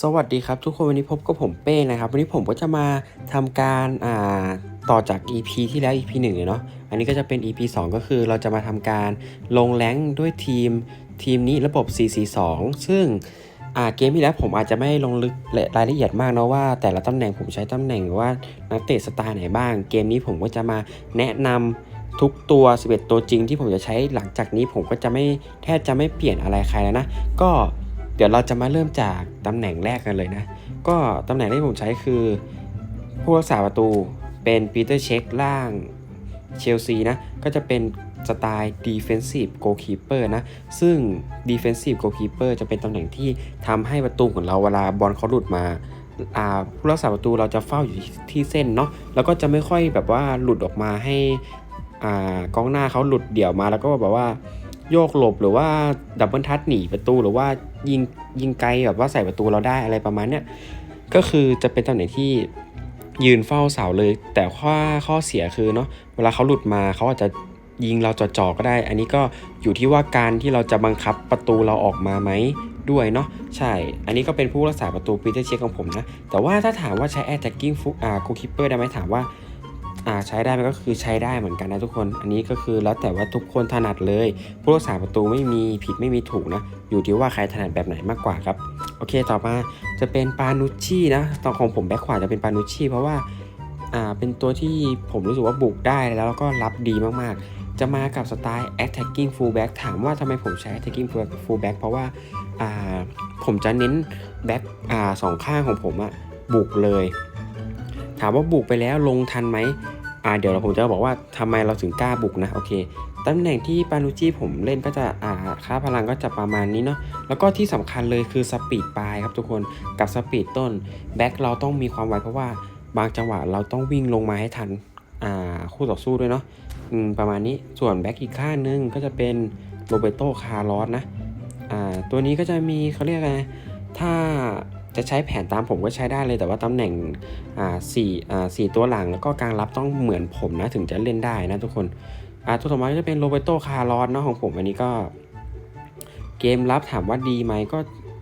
สวัสดีครับทุกคนวันนี้พบกับผมเป้นะครับ วันนี้ผมก็จะมาทำการอ่าต่อจาก EP ที่แล้ว EP 1เลยเนาะอันนี้ก็จะเป็น EP 2 ก็คือเราจะมาทำการลงแรงด้วยทีมทีมนี้ระบบ 442 ซึ่งอ่าเกมที่แล้วผมอาจจะไม่ลงลึกรายละเอียดมากเนาะว่าแต่ละตำแหน่งผมใช้ตำแหน่งหรือว่านักเตะสไตล์ไหนบ้าง เกมนี้ผมก็จะมาแนะนำทุกตัว 11 ตัวจริงที่ผมจะใช้หลังจากนี้ผมก็จะไม่แทบจะไม่เปลี่ยนอะไรใครแล้วนะ ก็ เดี๋ยวเราจะมาเริ่มจากตำแหน่งแรกกันเลยนะ ก็ตำแหน่งที่ผมใช้คือ ผู้รักษาประตูเป็นปีเตอร์เช็คล่างเชลซีนะ ก็จะเป็นสไตล์ defensive goalkeeper นะ ซึ่ง defensive goalkeeper จะเป็นตำแหน่งที่ทำให้ประตูของเราเวลาบอลเขาหลุดมาผู้รักษาประตูเราจะเฝ้าอยู่ที่เส้นเนาะ แล้วก็จะไม่ค่อยแบบว่าหลุดออกมาให้อ่ากองหน้าเขาหลุดเดี่ยวมาแล้วก็แบบว่าโยกหลบหรือว่าดับเบิลทัชหนีประตูหรือว่า ยิงยิงไกลแบบว่าใส่ประตูเราได้อะไรประมาณเนี้ยก็คือจะเป็นตำแหน่งที่ยืนเฝ้าเสาเลย แต่ข้อข้อเสียคือเนาะเวลาเขาหลุดมาเขาอาจจะยิงเราจ่อๆก็ได้ อันนี้ก็อยู่ที่ว่าการที่เราจะบังคับประตูเราออกมาไหมด้วยเนาะใช่ อันนี้ก็เป็นผู้รักษาประตูปีเตอร์เช็คของผมนะ แต่ว่าถ้าถามว่าใช้ attacking ฟุกอ่า goalkeeper ได้ไหมถามว่า อ่าใช้ได้มันก็คือใช้ได้เหมือนกันนะทุกคน อันนี้ก็คือแล้วแต่ว่าทุกคนถนัดเลย ผู้รักษาประตูไม่มีผิดไม่มีถูกนะ อยู่ที่ว่าใครถนัดแบบไหนมากกว่าครับ โอเคต่อมาจะเป็นปานุชชี่นะตอนของผมแบ็คขวาจะเป็นปานุชชี่เพราะว่าอ่าเป็นตัวที่ผมรู้สึกว่าบุกได้แล้วก็รับดีมากๆ จะมากับสไตล์ attacking fullback ถามว่าทำไมผมใช้ attacking fullback เพราะว่าอ่าผมจะเน้นแบ็คอ่าสองข้างของผมอะบุกเลย ถามว่าบุกไปแล้วลงทันไหม อ่าเดี๋ยวเราผมจะบอกว่าทำไมเราถึงกล้าบุกนะโอเคตำแหน่งที่ปานุจิผมเล่นก็จะอ่าค่าพลังก็จะประมาณนี้เนาะแล้วก็ที่สำคัญเลยคือสปีดปลายครับทุกคนกับสปีดต้นแบ็คเราต้องมีความไวเพราะว่าบางจังหวะเราต้องวิ่งลงมาให้ทันอ่าคู่ต่อสู้ด้วยเนาะประมาณนี้ส่วนแบ็คอีกข้างนึงก็จะเป็นโรเบโตคาร์ลอสนะอ่าตัวนี้ก็จะมีเขาเรียกไรถ้า จะใช้แผนตามผมก็ใช้ได้เลย แต่ว่าตำแหน่งอ่าสี่อ่าสี่ตัวหลังแล้วก็กลางรับต้องเหมือนผมนะถึงจะเล่นได้นะทุกคนอ่าตัวต่อมาก็จะเป็นโรเบโตคาร์ลอสเนาะของผมอันนี้ก็ เกมรับถามว่าดีไหมก็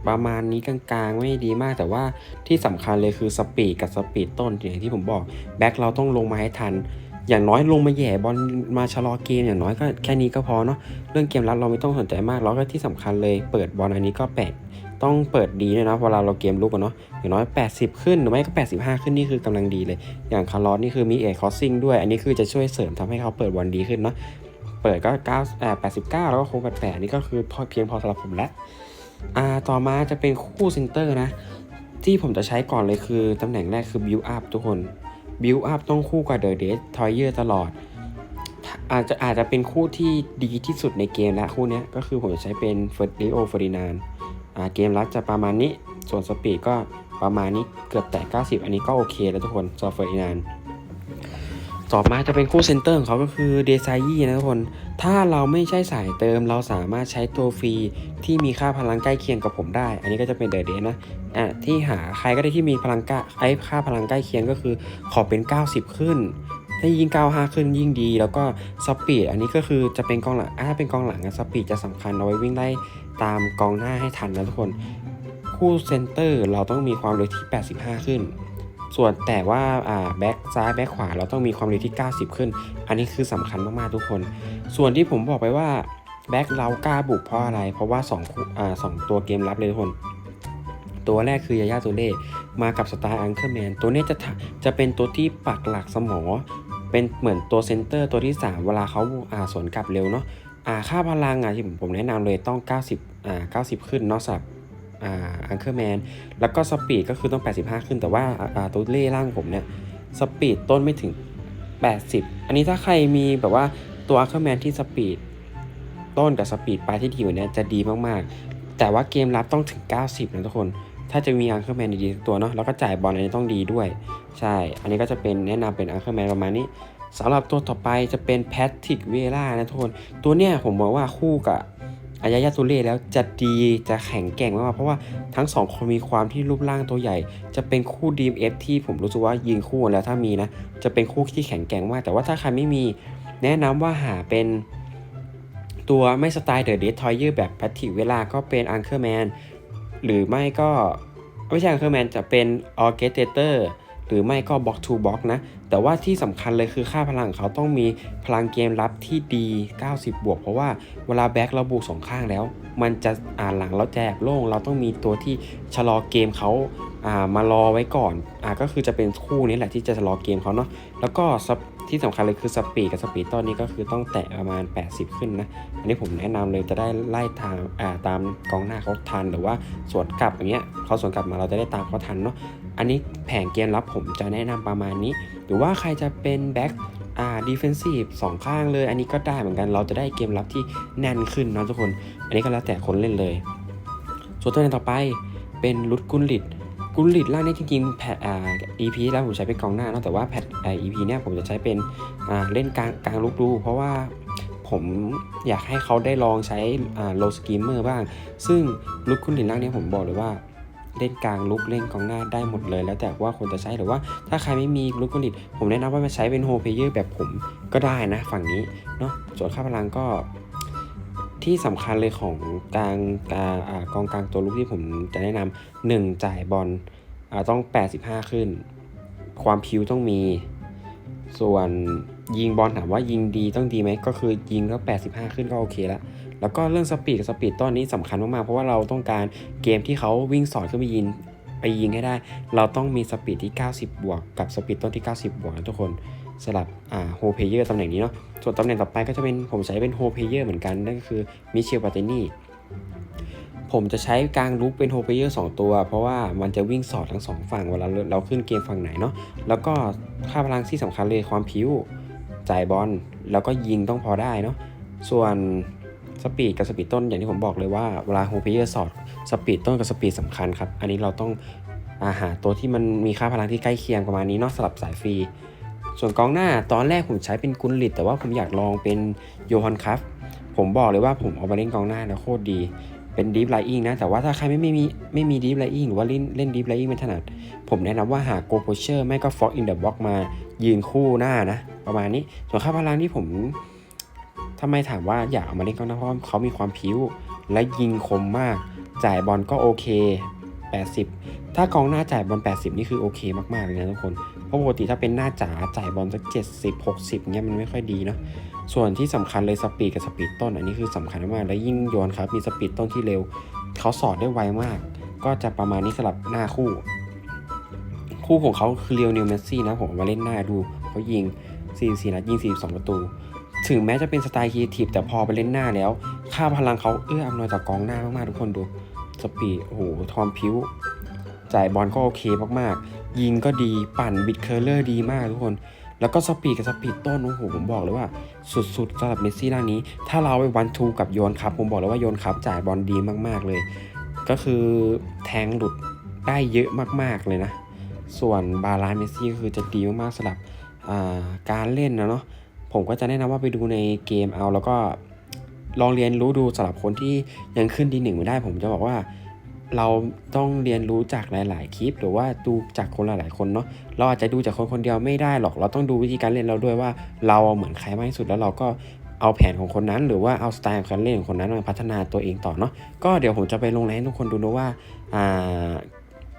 ประมาณนี้กลางๆ ไม่ดีมาก แต่ว่าที่สำคัญเลยคือสปีดกับสปีดต้นอย่างที่ผมบอกแบ็คเราต้องลงมาให้ทัน อย่างน้อยลงมาแย่บอลมาชะลอเกมอย่างน้อยก็แค่นี้ก็พอเนาะเรื่องเกมรับเราไม่ต้องสนใจมากแล้วก็ที่สำคัญเลยเปิดบอลอันนี้ก็แปด ต้องเปิดดีด้วยนะเวลาเราเกมลุกเนาะอย่างน้อย 80 ขึ้นหรือไม่ก็ 85 ขึ้นนี่คือกำลังดีเลย อย่างคาร์ลอสนี่คือมีเอคอสซิ่งด้วย อันนี้คือจะช่วยเสริมทำให้เขาเปิดบอลดีขึ้นเนาะเปิดก็9อ่า89 แล้วก็โค้ง88นี่ก็คือพอเพียงพอสำหรับผมแล้วอ่าต่อมาจะเป็นคู่เซนเตอร์นะ ที่ผมจะใช้ก่อนเลยคือตำแหน่งแรกคือ build up ทุกคน build up ต้องคู่กับ The Dead Toyer ตลอดอาจจะอาจจะเป็นคู่ที่ดีที่สุดในเกมและคู่นี้ก็คือผมจะใช้เป็นเฟอร์ดิโอเฟอร์ดินาน เกมรับจะประมาณนี้ ส่วนสปีดก็ประมาณนี้เกือบแต่ 90 อันนี้ก็โอเคแล้วทุกคนซอฟเฟอร์ดินานต่อมาจะเป็นคู่เซนเตอร์ของเขาก็คือเดซายี่นะทุกคน ถ้าเราไม่ใช่สายเติมเราสามารถใช้ตัวฟรีที่มีค่าพลังใกล้เคียงกับผมได้ อันนี้ก็จะเป็นเดอะเดนะอะที่หาใครก็ได้ที่มีพลังก้าไอ้ค่าพลังใกล้เคียงก็คือขอเป็น 90 ขึ้น ถ้ายิ่ง95ขึ้นยิ่งดี แล้วก็สปีดอันนี้ก็คือจะเป็นกองหลังถ้าเป็นกองหลังสปีดจะสำคัญเอาไว้วิ่งได้ตามกองหน้าให้ทันนะทุกคน คู่เซนเตอร์เราต้องมีความเร็วที่ 85 ขึ้น ส่วนแต่ว่าแบ็กซ้ายแบ็กขวาเราต้องมีความเร็วที่ 90 ขึ้น อันนี้คือสำคัญมากๆทุกคน ส่วนที่ผมบอกไปว่าแบ็กเรากล้าบุกเพราะอะไร เพราะว่า2คู่อ่าสองตัวเกมรับเลยทุกคนตัวแรกคือยาย่าตัวเล่มากับสไตล์อังเคิลแมน ตัวนี้จะจะเป็นตัวที่ปักหลักสมอ เป็นเหมือนตัวเซนเตอร์ตัวที่ 3 เวลาเขาอ่าสวนกลับเร็วเนาะอ่าค่าพลังอะที่ผมผมแนะนำเลยต้อง 90อ่า90 ขึ้นเนอกจากอ่าอังเคิลแมนแล้วก็สปีดก็คือต้อง 85 ขึ้นแต่ว่าอ่าตัวเล่ร่างผมเนี่ยสปีดต้นไม่ถึง 80 อันนี้ถ้าใครมีแบบว่าตัวอังเคิลแมนที่สปีดต้นกับสปีดปลายที่ดีกว่านี้จะดีมากๆ แต่ว่าเกมรับต้องถึง 90 นะทุกคน ถ้าจะมีอังเคิลแมนดีๆตัวเนาะแล้วก็จ่ายบอลอันนี้ต้องดีด้วย ใช่ อันนี้ก็จะเป็นแนะนำเป็นอังเคิลแมนประมาณนี้สำหรับตัวต่อไปจะเป็นแพทริกเวล่านะทุกคน ตัวเนี้ยผมบอกว่าคู่กับอายายาตุเล่แล้วจะดีจะแข็งแกร่งมากเพราะว่าทั้งสองคนมีความที่รูปร่างตัวใหญ่ จะเป็นคู่ดีมเอฟที่ผมรู้สึกว่ายิงคู่แล้วถ้ามีนะ จะเป็นคู่ที่แข็งแกร่งมาก แต่ว่าถ้าใครไม่มีแนะนำว่าหาเป็นตัวไม่สไตล์เดอะเดททอยเยอร์แบบแพทริกเวล่าก็เป็นอังเคิลแมน หรือไม่ก็ไม่ใช่ Anchorman จะเป็น Orchestrator หรือไม่ก็ Box to Box นะ แต่ว่าที่สำคัญเลยคือค่าพลังเขาต้องมีพลังเกมรับที่ดี 90 บวก เพราะว่าเวลาแบ็คเราบุกสองข้างแล้ว มันจะอ่านหลังเราแจกโล่ง เราต้องมีตัวที่ชะลอเกมเขาอ่ามารอไว้ก่อนอ่าก็คือจะเป็นคู่นี้แหละที่จะชะลอเกมเขาเนาะแล้วก็ส ที่สำคัญเลยคือสปีดกับสปีดตอนนี้ก็คือต้องแตะประมาณ 80 ขึ้นนะ อันนี้ผมแนะนำเลยจะได้ไล่ทางอ่าตามกองหน้าเขาทัน หรือว่าสวนกลับอย่างเงี้ยเขาสวนกลับมาเราจะได้ตามเขาทันเนาะ อันนี้แผนเกมรับผมจะแนะนำประมาณนี้ หรือว่าใครจะเป็นแบ็กอ่าดีเฟนซีฟสองข้างเลย อันนี้ก็ได้เหมือนกัน เราจะได้เกมรับที่แน่นขึ้นเนาะทุกคน อันนี้ก็แล้วแต่คนเล่นเลย ส่วนตัวนี้ต่อไปเป็นลุดกุลลิด กุลลิดล่างนี่จริงๆแพทอ่า EP แล้วผมใช้เป็นกองหน้าเนาะแต่ว่าแพทอ่า EP เนี่ยผมจะใช้เป็นอ่าเล่นกลางกลางลุกดู เพราะว่าผมอยากให้เขาได้ลองใช้อ่าโลสกีมเมอร์บ้าง ซึ่งลุกกุลิดล่างเนี่ยผมบอกเลยว่าเล่นกลางลุกเล่นกองหน้าได้หมดเลย แล้วแต่ว่าคนจะใช้หรือว่าถ้าใครไม่มีลุกกุลลิดผมแนะนำว่ามาใช้เป็นโฮเพเยอร์แบบผมก็ได้นะฝั่งนี้เนาะส่วนค่าพลังก็ ที่สำคัญเลยของกลางกาอ่ากองกลางตัวลุกที่ผมจะแนะนำหนึ่งจ่ายบอลต้อง 85 ขึ้น ความพิวต้องมี ส่วนยิงบอลถามว่ายิงดีต้องดีไหมก็คือยิงแล้ว 85 ขึ้นก็โอเคแล้วแล้วก็เรื่องสปีดกับสปีดต้นนี้สำคัญมากๆเพราะว่าเราต้องการเกมที่เขาวิ่งสอดขึ้นไปยิงไปยิงให้ได้ เราต้องมีสปีดที่ 90 บวก กับสปีดต้นที่ 90 บวกนะทุกคน สำหรับอ่าโฮเพเยอร์ตำแหน่งนี้เนาะส่วนตำแหน่งต่อไปก็จะเป็นผมใช้เป็นโฮเพเยอร์เหมือนกันนั่นก็คือมิเชลปาเตนี่ผมจะใช้กลางลุกเป็นโฮเพเยอร์สตัว เพราะว่ามันจะวิ่งสอดทั้งสองฝั่งเวลาเราขึ้นเกมฝั่งไหนเนาะแล้วก็ค่าพลังที่สำคัญเลยความพิ้วจ่ายบอลแล้วก็ยิงต้องพอได้เนาะส่วนสปีดกับสปีดต้นอย่างที่ผมบอกเลยว่าเวลาโฮเพเยอร์สอดสปีดต้นกับสปีดสำคัญครับ อันนี้เราต้องอาหาตัวที่มันมีค่าพลังที่ใกล้เคียงประมาณนี้เนาะสลับสายฟรี ส่วนกองหน้าตอนแรกผมใช้เป็นกุนลิตแต่ว่าผมอยากลองเป็นโยฮันคัฟผมบอกเลยว่าผมเอามาเล่นกองหน้าแล้วโคตรดีเป็นดีฟไลอิงนะแต่ว่าถ้าใครไม่ไม่มีไม่มีดีฟไลอิงหรือว่าเล่นเล่นดีฟไลอิงไม่ถนัด ผมแนะนำว่าหาโกโพเชอร์ไม่ก็ฟ็อกอินเดอะบ็อกมายืนคู่หน้านะ ประมาณนี้ ส่วนค่าพลังที่ผมทำไมถามว่าอยากเอามาเล่นกองหน้าเพราะว่าเขามีความผิว และยิงคมมาก จ่ายบอลก็โอเค 80 ถ้ากองหน้าจ่ายบอล80 นี่คือโอเคมากๆเลยนะทุกคน ราะปกติถ้าเป็นหน้าจ๋าจ่ายบอลสัก70 60เงี้ยมันไม่ค่อยดีเนาะส่วนที่สำคัญเลยสปีดกับสปีดต้น อันนี้คือสำคัญมากและยิ่งโยนครับมีสปีดต้นที่เร็วเขาสอดได้ไวมาก ก็จะประมาณนี้สำหรับหน้าคู่ คู่ของเขาคือเรียวนิวเมสซี่นะผมเอามาเล่นหน้าดูเขายิง 44นัดยิง 42 ประตู ถึงแม้จะเป็นสไตล์ครีเอทีฟแต่พอไปเล่นหน้าแล้ว ค่าพลังเขาเอื้ออำนวยต่อกองหน้ามากๆทุกคนดูสปีดโอ้โหทอมพิว จ่ายบอลก็โอเคมากๆ ยิงก็ดีปั่นบิดเคอร์เลอร์ดีมากทุกคน แล้วก็สปีดกับสปีดต้นโอ้โหผมบอกเลยว่า สุดๆสำหรับเมสซี่ร่างนี้ ถ้าเราไปวันทูกับโยนครับ ผมบอกเลยว่าโยนครับจ่ายบอลดีมากๆเลย ก็คือแทงหลุดได้เยอะมากๆเลยนะ ส่วนบาลานเมสซี่ก็คือจะดีมากๆสำหรับการเล่นนะเนาะผมก็จะแนะนำว่าไปดูในเกมเอาแล้วก็ลองเรียนรู้ดูสำหรับคนที่ยังขึ้นดีหนึ่งไม่ได้ ผมจะบอกว่า เราต้องเรียนรู้จากหลาย ๆ คลิป หรือว่าดูจากคนหลาย ๆ คนเนาะเราอาจจะดูจากคนคนเดียวไม่ได้หรอก เราต้องดูวิธีการเล่นเราด้วยว่า เราเหมือนใครมากที่สุดแล้วเราก็เอาแผนของคนนั้น หรือว่าเอาสไตล์ของการเล่นของคนนั้นมาพัฒนาตัวเองต่อเนาะก็เดี๋ยวผมจะไปลงแรงให้ทุกคนดูนะว่า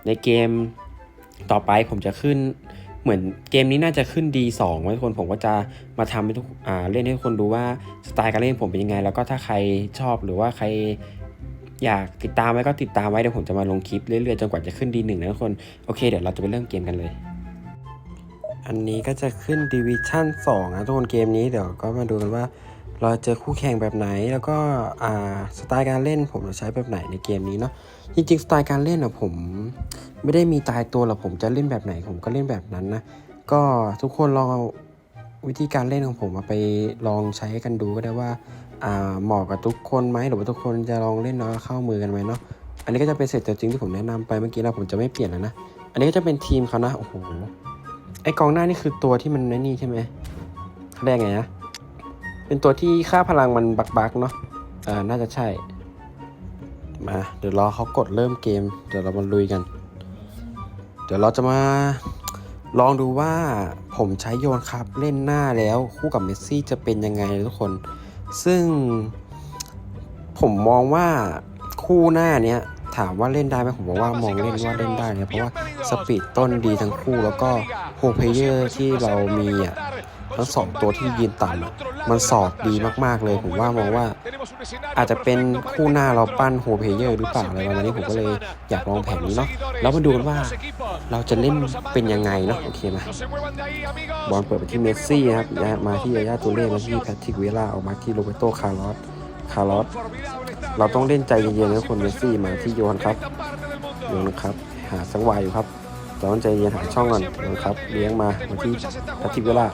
ในเกมต่อไปผมจะขึ้นเหมือนเกมนี้น่าจะขึ้น D2 ไว้ทุกคนผมก็จะมาทำให้ทุกเล่นให้ทุกคนดูว่าสไตล์การเล่นผมเป็นยังไง แล้วก็ถ้าใครชอบหรือว่าใคร อยากติดตามไว้ก็ติดตามไว้เดี๋ยวผมจะมาลงคลิปเรื่อยๆจนกว่าจะขึ้นดีหนึ่งนะทุกคน โอเค เดี๋ยวเราจะไปเริ่มเกมกันเลย อันนี้ก็จะขึ้นดิวิชั่น2นะทุกคนเกมนี้เดี๋ยวก็มาดูกันว่าเราเจอคู่แข่งแบบไหนแล้วก็สไตล์การเล่นผมจะใช้แบบไหนในเกมนี้เนาะจริงๆสไตล์การเล่นอะผม ไม่ได้มีตายตัวหรอกผมจะเล่นแบบไหนผมก็เล่นแบบนั้นนะก็ทุกคนลองเอาวิธีการเล่นของผมมาไปลองใช้กันดูก็ได้ว่า เหมาะกับทุกคนไหมหรือว่าทุกคนจะลองเล่นแล้วก็เข้ามือกันไหมเนาะอันนี้ก็จะเป็นเสร็จตัวจริงที่ผมแนะนำไปเมื่อกี้นะผมจะไม่เปลี่ยนแล้วนะอันนี้ก็จะเป็นทีมเขานะโอ้โหไอกองหน้านี่คือตัวที่มันนี่ใช่ไหมเขาเรียกไงนะเป็นตัวที่ค่าพลังมันบักๆเนาะอ่าน่าจะใช่มาเดี๋ยวรอเขากดเริ่มเกม เดี๋ยวเรามาลุยกัน เดี๋ยวเราจะมาลองดูว่าผมใช้โยนครับเล่นหน้าแล้วคู่กับเมสซี่จะเป็นยังไงทุกคน ซึ่งผมมองว่าคู่หน้าเนี้ยถามว่าเล่นได้ไหมผมบอกว่ามองเล่นว่าเล่นได้นะเพราะว่าสปีดต้นดีทั้งคู่แล้วก็โฮเพเยอร์ที่เรามีอะ ทั้งสองตัวที่ยืนต่ำมันสอดดีมากๆเลยผมว่ามองว่า อาจจะเป็นคู่หน้าเราปั้นโฮเพเยอร์หรือเปล่าอะไรประมาณนี้ผมก็เลยอยากลองแผนนี้เนาะแล้วมาดูกันว่าเราจะเล่นเป็นยังไงเนาะโอเคไหมบอลเปิดไปที่เมสซี่นะครับยามาที่ยาย่าตูเล่มาที่แพทริกเวล่าออกมาที่โรเบโตคาร์ลอสคาร์ลอสเราต้องเล่นใจเย็นๆนะคนเมสซี่มาที่โยนครับโยนครับหาสังหวะอยู่ครับแต่ต้องใจเย็นหาช่องก่อนโยนครับเลี้ยงมามาที่แพทริกเวล่า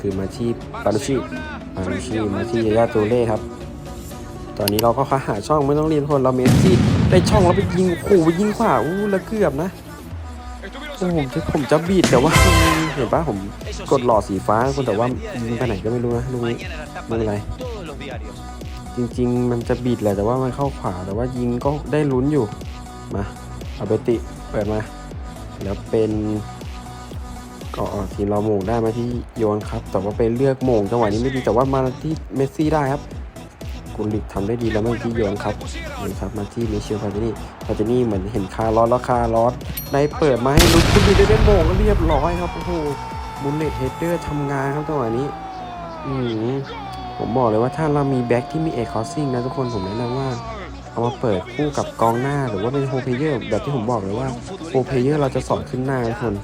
คือมาที่ปาลุชิปาลุชิมาที่ยายาตูเล่ครับ ตอนนี้เราก็ค้าหาช่องไม่ต้องเรียนคนเราเมสซี่ได้ช่องแล้วไปยิงโอ้โหไปยิงขวาอู้แล้วเกือบนะโอ้ผมจะผมจะบีดแต่ว่าเห็นปะผมกดหลอดสีฟ้าคนแต่ว่ายิงไปไหนก็ไม่รู้นะลูกนี้ไม่เป็นไรจริง ๆ มันจะบีดแหละแต่ว่ามันเข้าขวาแต่ว่ายิงก็ได้ลุ้นอยู่มาอาเบติเปิดมาแล้วเป็น ก็ทีมเราโมงได้มาที่โยนครับ แต่ว่าไปเลือกโมงจังหวะนี้ไม่ดีแต่ว่ามาที่เมสซี่ได้ครับกุลิกทำได้ดีแล้วไม่ที่โยนครับนี่ครับมาที่มิเชลพาเจนี่พาเจนี่เหมือนเห็นคาร์ลอสแล้วคาร์ลอสได้เปิดมาให้ลุกคุณดีได้เล่นโมงก็เรียบร้อยครับโอ้โหบุลเลตเฮดเดอร์ทำงานครับจังหวะนี้อืมผมบอกเลยว่าถ้าเรามีแบ็คที่มีเอกคอสซิ่งนะทุกคนผมแนะนำว่าเอามาเปิดคู่กับกองหน้าหรือว่าเป็นโฮเพเยอร์แบบที่ผมบอกเลยว่าโฮเพเยอร์เราจะสอนขึ้นหน้าทุกคน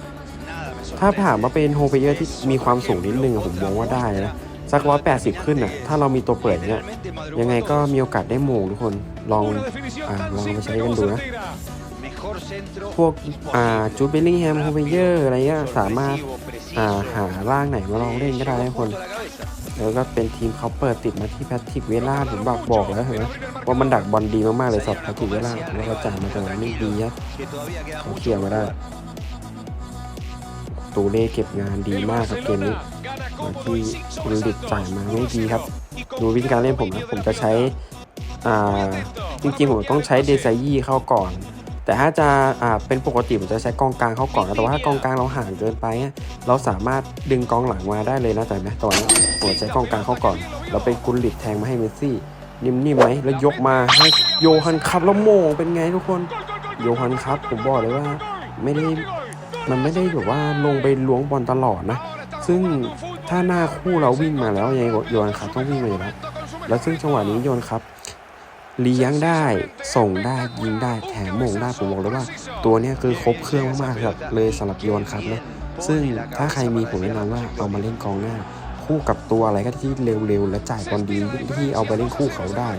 ถ้าถามว่าเป็นโฮเพเยอร์ที่มีความสูงนิดนึงอะผมมองว่าได้นะสักร้อยแปดสิบขึ้นอะ ถ้าเรามีตัวเปิดเนี่ยยังไงก็มีโอกาสได้โมงทุกคนลองอลองไปใช้กันดูนะ พวกอ่าจูเบลลิงแฮมโฮเวเยอร์อะไรเงี้ยสามารถอ่าหาร่างไหนมาลองเล่นก็ได้ทุกคน แล้วก็เป็นทีมเขาเปิดติดมาที่แพทริกเวล่าผมบอกบอกแล้วเห็นไหมว่ามันดักบอลดีมากๆเลยสำหรับแพทริกเวล่าแล้วก็จ่ายมาแต่ว่าไม่ดีครับเขาเคลียร์มาได้ ตูเล่เก็บงานดีมากครับเกมนี้มาที่คุณลิดจ่ายมาไม่ดีครับ ดูวิธีการเล่นผมนะผมจะใช้อ่าจริงๆผมต้องใช้เดซายี่เข้าก่อน แต่ถ้าจะอ่าเป็นปกติผมจะใช้กองกลางเข้าก่อนนะแต่ว่าถ้ากองกลางเราห่างเกินไปเราสามารถดึงกองหลังมาได้เลยนะแต่ไหมตอนนี้ผมใช้กองกลางเข้าก่อน เราเป็นกุลลิดแทงมาให้เมสซี่นิ่มๆไหมแล้วยกมาให้โยฮันครับแล้วโมงเป็นไงทุกคน โยฮันครับผมบอกเลยว่า ไม่ได้ มันไม่ได้แบบว่าลงไปล้วงบอลตลอดนะ ซึ่งถ้าหน้าคู่เราวิ่งมาแล้วยังโยนครับต้องวิ่งมาอยู่แล้วแล้วซึ่งจังหวะนี้โยนครับเลี้ยงได้ส่งได้ยิงได้แถมโมงได้ผมบอกเลยว่า ตัวนี้คือครบเครื่องมากๆครับเลยสำหรับโยนครับนะซึ่งถ้าใครมีผมแนะนำว่าเอามาเล่นกองหน้า คู่กับตัวอะไรก็ที่เร็วๆ และจ่ายบอลดีที่เอาไปเล่นคู่เขาได้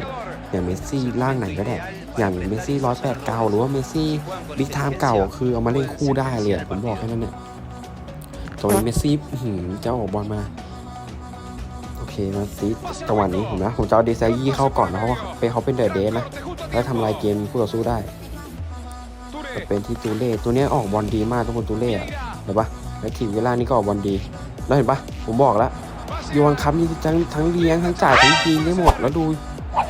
อย่างเมสซี่ล่างไหนก็ได้ อย่างเมสซี่ร้อยแปดเก้าหรือว่าเมสซี่บิ๊กไทม์เก่าคือเอามาเล่นคู่ได้เลยผมบอกแค่นั้นเนี่ยตรงนี้เมสซี่จะออกบอลมาโอเคมาซีจังหวะนี้ผมนะผมจะเอาเดซายี่เข้าก่อนนะเพราะว่าเป็นเขาเป็นเดอะเดสนะแล้วทำลายเกมคู่ต่อสู้ได้แต่เป็นที่ตูเล่ตัวเนี้ยออกบอลดีมากทุกคนตูเล่เห็นปะแล้วทีมเวลานี่ก็ออกบอลดีแล้วเห็นปะผมบอกแล้วโยนคับนี่ทั้งทั้งเลี้ยงทั้งจ่ายทั้งยิงได้หมดแล้วดู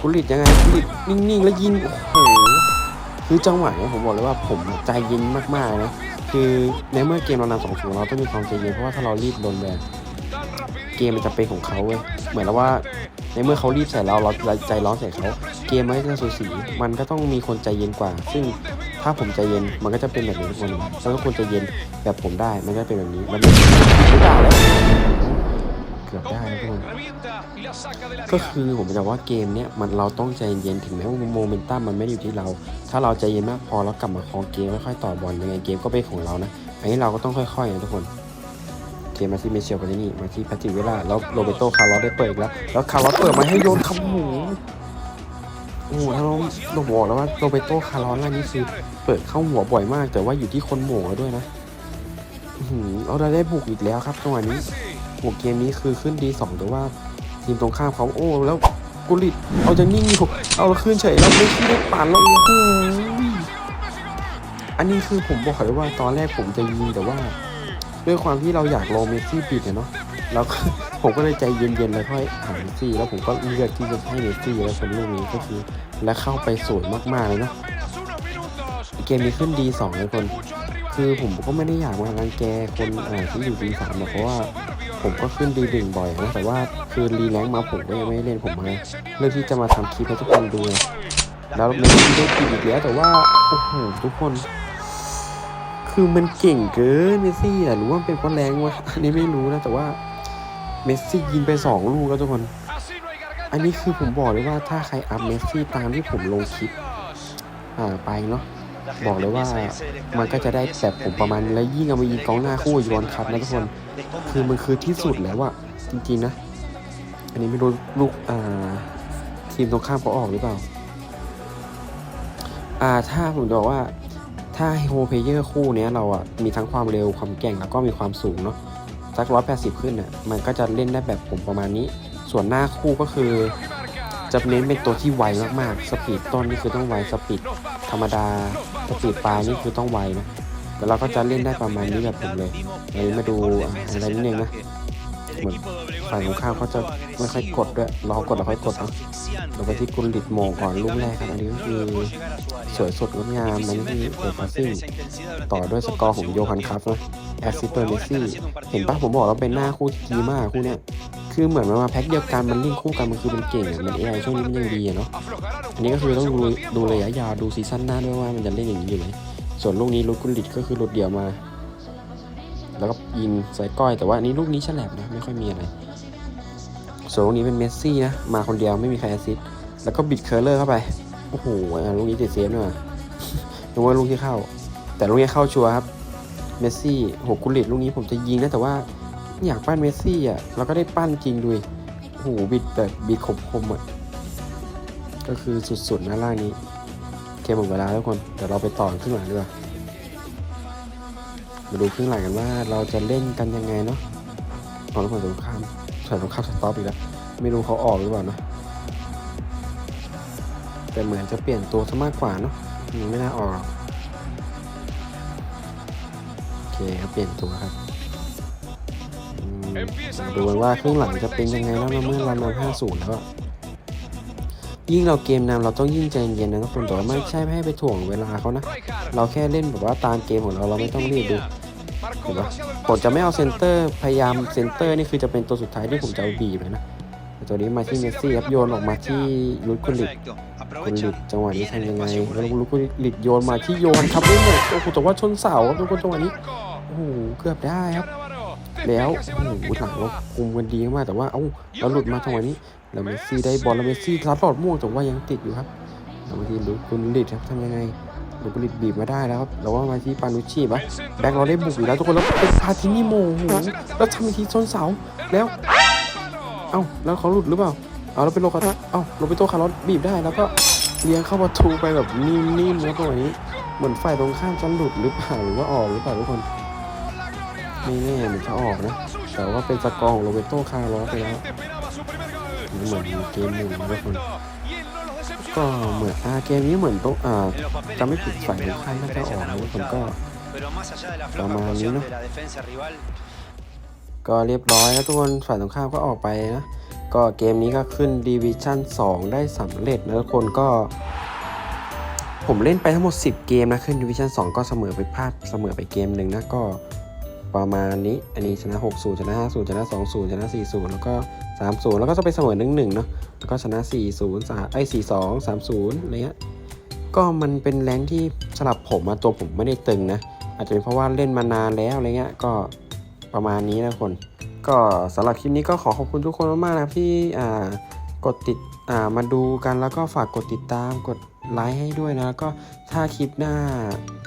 กุลิตยังไงกุลิตนิ่งๆ แล้วยิง โอ้โห คือจังหวะเนี้ยผมบอกเลยว่าผมใจเย็นมากๆนะ คือในเมื่อเกมเรานำสองศูนย์เราต้องมีความใจเย็นเพราะว่าถ้าเรารีบโดนแบนเกมมันจะเป็นของเขาเว้ย เหมือนแล้วว่าในเมื่อเขารีบใส่เราเราใจร้อนใส่เขา เกมมันก็จะสูสี มันก็ต้องมีคนใจเย็นกว่า ซึ่งถ้าผมใจเย็นมันก็จะเป็นแบบนี้ทุกคนแล้วก็คนใจเย็นแบบผมได้มันก็เป็นแบบนี้มันไม่ได้แล้ว เกือบได้นะทุกคนก็คือผมจะว่าเกมเนี้ยมันเราต้องใจเย็นถึงแม้ว่าโมเมนตัมมันไม่ได้อยู่ที่เรา ถ้าเราใจเย็นมากพอแล้วกลับมาคองเกมค่อยๆต่อบอลยังไงเกมก็เป็นของเรานะอันนี้เราก็ต้องค่อยๆนะทุกคนเกมมาที่เมเชียลปาเนี่มาที่พาติเวล่าแล้วโรเบโตคาร์ลอสได้เปิดอีกแล้วแล้วคาร์ลอสเปิดมาให้โยนคำหมูโอ้โหถ้าเราเราบอกแล้วว่าโรเบโตคาร์ลอสล่านี่คือเปิดเข้าหัวบ่อยมาก แต่ว่าอยู่ที่คนหม่งแล้วด้วยนะอือเราได้บุกอีกแล้วครับจังหวะนี้ บุกเกมนี้คือขึ้นดีสองแต่ว่าทีมตรงข้ามเขาโอ้แล้วกุลิตเอาจะนิ่งอยู่เอาขึ้นเฉยแล้วไม่ได้ปั่นแล้วโอ้โหอันนี้คือผมบอกเลยว่าตอนแรกผมจะยิงแต่ว่า ด้วยความที่เราอยากลองเมสซี่ปิดเนาะแล้วผมก็เลยใจเย็นๆแล้วค่อยหาเมซี่ แล้วผมก็เลือกที่จะให้เมสซี่แล้วชนลูกนี้ก็คือและเข้าไปสวยมากๆเลยเนาะเกมนี้ขึ้นดีสองเลยคน คือผมก็ไม่ได้อยากมารังแกคนอ่าที่อยู่ดีสามเพราะว่า ผมก็ขึ้นดีดึงบ่อยนะ แต่ว่าคือรีแลงมาผมก็ยังไม่เล่นผมมาเลือกที่จะมาทำคลิปให้ทุกคนดู แล้วเมสซี่ได้กินอีกแล้วแต่ว่าโอ้โหทุกคน คือมันเก่งเกินเมสซี่อะหรือว่าเป็นเพราะแรงวะอันนี้ไม่รู้นะแต่ว่าเมสซี่ยิงไปสองลูกแล้วทุกคน อันนี้คือผมบอกเลยว่าถ้าใครอัพเมสซี่ตามที่ผมลงคลิปอ่าไปเนาะ บอกเลยว่ามันก็จะได้แบบผมประมาณนี้แล้วยิ่งเอามายิงกองหน้าคู่ยอนครับนะทุกคนคือมันคือที่สุดแล้วอะจริงๆนะ อันนี้ไม่รู้ลูกอ่าทีมตรงข้ามเขาออกหรือเปล่า อ่าถ้าผมบอกว่าถ้าโฮเพเยอร์คู่เนี้ยเราอะมีทั้งความเร็วความแก่งแล้วก็มีความสูงเนาะสักร้อยแปดสิบขึ้นน่ะมันก็จะเล่นได้แบบผมประมาณนี้ ส่วนหน้าคู่ก็คือ จะเน้นเป็นตัวที่ไวมากๆ สปีดต้นนี่คือต้องไว สปีดธรรมดา สปีดปลายนี่คือต้องไวนะแต่เราก็จะเล่นได้ประมาณนี้แบบผมเลยอันนี้มาดูอะไรนิดนึงนะเหมือนฝ่ายตรงข้ามเขาจะไม่ค่อยกดด้วย รอกดแล้วค่อยกดเอาเราไปที่กุลดิดโมก่อนลูกแรกครับ อันนี้ก็คือสวยสดงดงามอันนี้คือเปิดพาสซิ่งต่อด้วยสกอร์ของโยฮันคัฟนะแอสซิสเตอร์เมซี่ เห็นปะผมบอกแล้วเป็นหน้าคู่ที่ดีมากคู่เนี้ย คือเหมือนมันมาแพ็คเดียวกันมันลิงก์คู่กันมันคือมันเก่งอะมันเอไอช่วงนี้มันยังดีอะเนาะอันนี้ก็คือต้องดูดูระยะยาวดูซีซั่นหน้าด้วยว่ามันจะเล่นอย่างนี้อยู่ไหมส่วนลูกนี้ลูกกุลิตก็คือหลุดเดี่ยวมา แล้วก็ยิงใส่ก้อยแต่ว่าอันนี้ลูกนี้ฉลับนะไม่ค่อยมีอะไรส่วนลูกนี้เป็นเมสซี่นะมาคนเดียวไม่มีใครแอซิสต์แล้วก็บิดเคอร์เลอร์เข้าไปโอ้โหอะลูกนี้ติดเซฟด้วยว่ะนึกว่าลูกที่เข้า แต่ลูกนี้เข้าชัวร์ครับเมสซี่โหกุลิตลูกนี้ผมจะยิงนะแต่ว่า อยากปั้นเมสซี่อะเราก็ได้ปั้นจริงด้วยโอ้โหบิดแบบบิดคมอะก็คือสุดๆนะล่างนี้โอเคหมดเวลาแล้วทุกคนเดี๋ยวเราไปต่อครึ่งหลังดีกว่ามาดูครึ่งหลังกันว่าเราจะเล่นกันยังไงเนาะตอนฝั่งตรงข้ามฝั่งตรงข้ามสต็อปอีกแล้วไม่รู้เขาออกหรือเปล่านะแต่เหมือนจะเปลี่ยนตัวซะมากกว่าเนาะอืมไม่น่าออกหรอกโอเคครับเปลี่ยนตัวครับ ดูกันว่าครึ่งหลังจะเป็นยังไงแล้วเมื่อเรานำห้าศูนย์แล้วยิ่งเราเกมนำเราต้องยิ่งใจเย็นนะทุกคนแต่ว่าไม่ใช่ไม่ให้ไปถ่วงเวลาเขานะ เราแค่เล่นแบบว่าตามเกมของเราเราไม่ต้องรีบดูเห็นปะผมจะไม่เอาเซนเตอร์พยายามเซนเตอร์นี่คือจะเป็นตัวสุดท้ายที่ผมจะเอาบีบเลยนะตัวนี้มาที่เมสซี่ครับโยนออกมาที่ลุดคุลิตคุลิตจังหวะนี้ทำยังไงแล้วลุดคุลิตโยนมาที่โยนครับด้วยเนี่ยโอ้โหแต่ว่าชนเสาครับทุกคนจังหวะนี้โอ้โหเกือบได้ครับ แล้วโอ้โหหลังเราคุมกันดีมากแต่ว่าเอ้าเราหลุดมาจังหวะนี้แล้วเมสซี่ได้บอลแล้วเมสซี่รับหลอดม่วงแต่ว่ายังติดอยู่ครับแล้วมาที่ลูกกุลลิตครับทำยังไงลูกกุลลิตบีบมาได้แล้วครับแล้วว่ามาที่ปานุชชีปะแบ็คเราได้บุกอยู่แล้วทุกคนแล้วเป็นพาทินิโมโอ้โหแล้วทำอีกทีชนเสาแล้วเอ้าแล้วเขาหลุดหรือเปล่าเอาแล้วเป็นโลคาทะเอ้าโราเบโตคาร์ลอสบีบได้แล้วก็เลี้ยงเข้าประตูไปแบบนิ่มๆแล้วตรงนี้เหมือนฝ่ายตรงข้ามจะหลุดหรือเปล่าหรือว่าออกหรือเปล่าทุกคน ไม่แน่เหมือนจะออกนะ แต่ว่าเป็นสกอร์ของโรเบโต้คาร์ลอสไปแล้วเหมือนเกมหนึ่งนะทุกคนก็เหมือนอาเกมนี้เหมือนต้องอ่าจะไม่ผิดฝ่ายตรงข้ามน่าจะออกนะทุกคนก็ประมาณนี้เนอะก็เรียบร้อยแล้วทุกคนฝ่ายตรงข้ามก็ออกไปนะก็เกมนี้ก็ขึ้นดิวิชั่น2 ได้สำเร็จนะทุกคนก็ ผมเล่นไปทั้งหมด 10 เกมนะขึ้นดิวิชั่น2 ก็เสมอไปพลาดเสมอไปเกมหนึ่งนะก็ ประมาณนี้ อันนี้ชนะ6 0ชนะ5 0ชนะ2 0ชนะ4 0แล้วก็3 0แล้วก็จะไปเสมอ1 1เนาะแล้วก็ชนะ4 0 3ไอ้4 2 3 0อะไรเงี้ยก็มันเป็นแรงที่สำหรับผมอะตัวผมไม่ได้ตึงนะ อาจจะเป็นเพราะว่าเล่นมานานแล้วอะไรเงี้ยก็ประมาณนี้นะคน ก็สำหรับคลิปนี้ก็ขอขอบคุณทุกคนมากๆนะครับที่อ่า กดติดอ่ามาดูกันแล้วก็ฝากกดติดตามกดไลค์ให้ด้วยนะแล้วก็ถ้าคลิปหน้า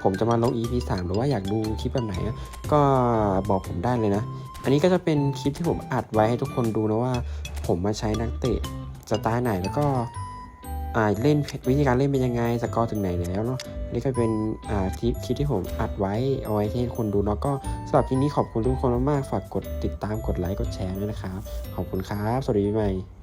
ผมจะมาลง EP 3 หรือว่าอยากดูคลิปแบบไหน ก็บอกผมได้เลยนะ อันนี้ก็จะเป็นคลิปที่ผมอัดไว้ให้ทุกคนดูนะว่า ผมมาใช้นักเตะสไตล์ไหนแล้วก็อ่าเล่นวิธีการเล่นเป็นยังไงสกอร์ถึงไหนแล้วเนาะนี่ก็เป็นอ่าคลิปคลิปที่ผมอัดไว้เอาไว้ให้คนดูเนาะก็สำหรับคลิปนี้ขอบคุณทุกคนมากๆฝากกดติดตามกดไลค์กดแชร์ด้วยนะครับขอบคุณครับ สวัสดีปีใหม่